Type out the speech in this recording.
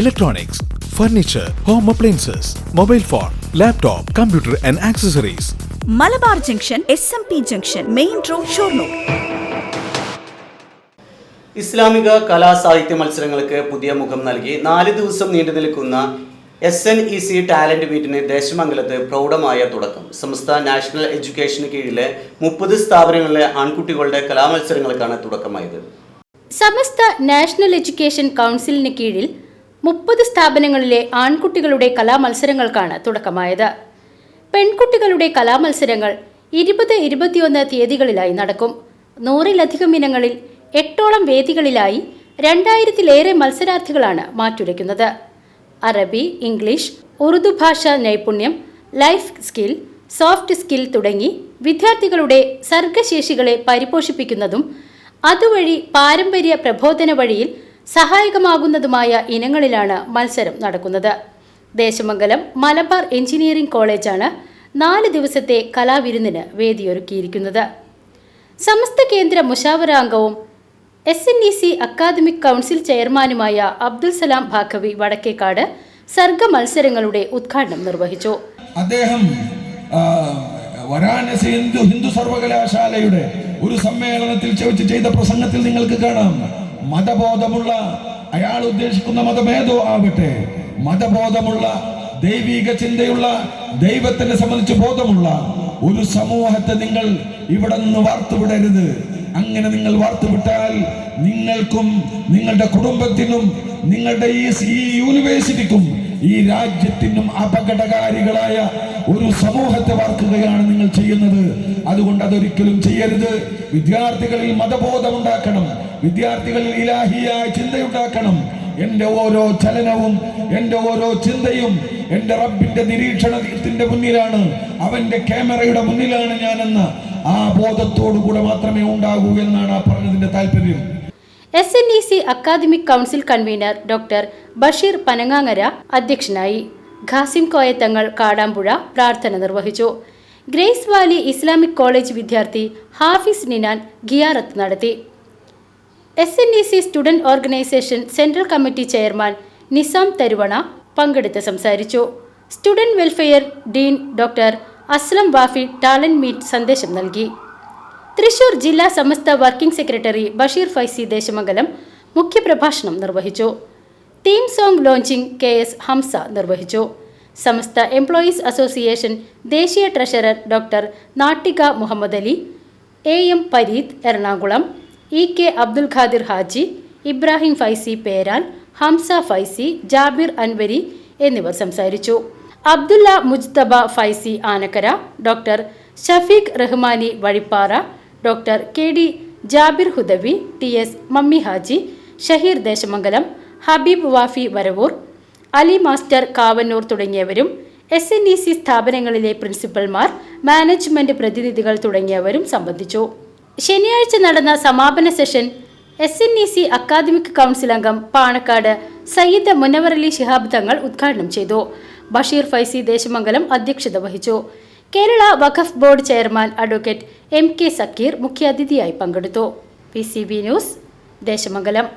electronics, furniture home appliances mobile phone laptop computer and accessories Malabar junction S M P junction main road Shoranur. ഇസ്ലാമിക കലാ സാഹിത്യ മത്സരങ്ങൾക്ക് പുതിയ മുഖം നൽകി നാല് ദിവസം നീണ്ടു നിൽക്കുന്ന S N E C talent മീറ്റിന് ദേശമംഗലത്ത് പ്രൗഢമായ തുടക്കം. സംസ്ഥാന നാഷണൽ എഡ്യൂക്കേഷന് കീഴിലെ മുപ്പത് സ്ഥാപനങ്ങളിലെ ആൺകുട്ടികളുടെ കലാമത്സരങ്ങൾക്കാണ് തുടക്കമായത്. സമസ്ത നാഷണൽ എഡ്യൂക്കേഷൻ കൗൺസിലിന് കീഴിൽ മുപ്പത് സ്ഥാപനങ്ങളിലെ ആൺകുട്ടികളുടെ കലാമത്സരങ്ങൾക്കാണ് തുടക്കമായത്. പെൺകുട്ടികളുടെ കലാമത്സരങ്ങൾ ഇരുപത് ഇരുപത്തിയൊന്ന് തീയതികളിലായി നടക്കും. നൂറിലധികം ഇനങ്ങളിൽ എട്ടോളം വേദികളിലായി രണ്ടായിരത്തിലേറെ മത്സരാർത്ഥികളാണ് മാറ്റുരയ്ക്കുന്നത്. അറബി ഇംഗ്ലീഷ് ഉറുദു ഭാഷ നൈപുണ്യം ലൈഫ് സ്കിൽ സോഫ്റ്റ് സ്കിൽ തുടങ്ങി വിദ്യാർത്ഥികളുടെ സർഗശേഷികളെ പരിപോഷിപ്പിക്കുന്നതും അതുവഴി പാരമ്പര്യ പ്രബോധന വഴിയിൽ സഹായകമാകുന്നതുമായ ഇനങ്ങളിലാണ് മത്സരം നടക്കുന്നത്. ദേശമംഗലം മലബാർ എഞ്ചിനീയറിംഗ് കോളേജാണ് നാല് ദിവസത്തെ കലാവിരുന്നിന് വേദിയൊരുക്കിയിരിക്കുന്നത്. സമസ്ത കേന്ദ്ര മുഷാവരാംഗവും S N E C academic council ചെയർമാനുമായ അബ്ദുൽ സലാം ഭാഖവി വടക്കേക്കാട് സർഗ മത്സരങ്ങളുടെ ഉദ്ഘാടനം നിർവഹിച്ചു. അദ്ദേഹം വരാണസി ഹിന്ദു ഹിന്ദു സർവകലാശാലയുടെ ഒരു സമ്മേളനത്തിൽ ചോദിച്ച് ചെയ്ത പ്രസംഗത്തിൽ നിങ്ങൾക്ക് കാണാം. മതബോധമുള്ള അയാൾ ഉദ്ദേശിക്കുന്ന മതമേതോ ആവട്ടെ. മതബോധമുള്ള ദൈവിക ചിന്തയുള്ള ദൈവത്തിനെ സംബന്ധിച്ച് ബോധമുള്ള ഒരു സമൂഹത്തെ നിങ്ങൾ ഇവിടെ നിന്ന് വാർത്തുവിടരുത്. അങ്ങനെ നിങ്ങൾ വാർത്തുവിട്ടാൽ നിങ്ങൾക്കും നിങ്ങളുടെ കുടുംബത്തിനും നിങ്ങളുടെ ഈ ഈ യൂണിവേഴ്സിറ്റിക്കും ഈ രാജ്യത്തിനും അപകടകാരികളായ ഒരു സമൂഹത്തെ വാർക്കുകയാണ് നിങ്ങൾ ചെയ്യുന്നത്. അതുകൊണ്ട് അതൊരിക്കലും ചെയ്യരുത്. വിദ്യാർത്ഥികളിൽ മതബോധം ഉണ്ടാക്കണം വിദ്യാർത്ഥികളിൽ ഇലാഹിയായ ചിന്തയുണ്ടാക്കണം. എന്റെ ഓരോ ചലനവും എന്റെ ഓരോ ചിന്തയും എന്റെ റബ്ബിന്റെ നിരീക്ഷണത്തിന്റെ മുന്നിലാണ്. അവന്റെ ക്യാമറയുടെ മുന്നിലാണ് ഞാനെന്ന് ആ ബോധത്തോടു കൂടെ മാത്രമേ ഉണ്ടാകൂ എന്നാണ് ആ പറഞ്ഞതിന്റെ താല്പര്യം S N E C academic council convener doctor Basheer Panangangara അധ്യക്ഷനായി ഖാസിം കോയത്തങ്ങൾ കാടാമ്പുഴ പ്രാർത്ഥന നിർവഹിച്ചു. ഗ്രേസ് വാലി ഇസ്ലാമിക് കോളേജ് വിദ്യാർത്ഥി ഹാഫിസ് നിനാൻ ഗിയാറത്ത് നടത്തി. S N E C student organisation central committee chairman Nizam Tharuvana പങ്കെടുത്ത് സംസാരിച്ചു. Student welfare dean doctor Aslam Wafi talent meet സന്ദേശം നൽകി. തൃശൂർ ജില്ലാ സമസ്ത വർക്കിംഗ് സെക്രട്ടറി ബഷീർ ഫൈസി ദേശമംഗലം മുഖ്യപ്രഭാഷണം നിർവഹിച്ചു. Theme song launching K S Hamza നിർവഹിച്ചു. സമസ്ത എംപ്ലോയീസ് അസോസിയേഷൻ ദേശീയ treasurer doctor Nattika Muhammad Ali A M Pareeth Ernakulam. E K Abdul Khadir Haji Ibrahim Faizy Peran Hamza Faizy Jabir Anwari എന്നിവർ സംസാരിച്ചു. Abdulla Mujtaba Faizy Anakkara doctor Shafeeq Rahmani Vazhippara doctor K D Jabir Hudawi T S Mammi Haji Shaheer Desamangalam Habeeb Wafi Varavoor Ali master Kavannur തുടങ്ങിയവരും S N E C സ്ഥാപനങ്ങളിലെ പ്രിൻസിപ്പൽമാർ management പ്രതിനിധികൾ തുടങ്ങിയവരും സംബന്ധിച്ചു. ശനിയാഴ്ച നടന്ന സമാപന session S N E C academic council അംഗം പാണക്കാട് സയ്യിദ് മുനവറലി ശിഹാബ് തങ്ങൾ ഉദ്ഘാടനം ചെയ്തു. ബഷീർ ഫൈസി ദേശമംഗലം അധ്യക്ഷത വഹിച്ചു. Kerala Waqf board chairman advocate M K Zakir മുഖ്യാതിഥിയായി പങ്കെടുത്തു. P C B news Desamangalam.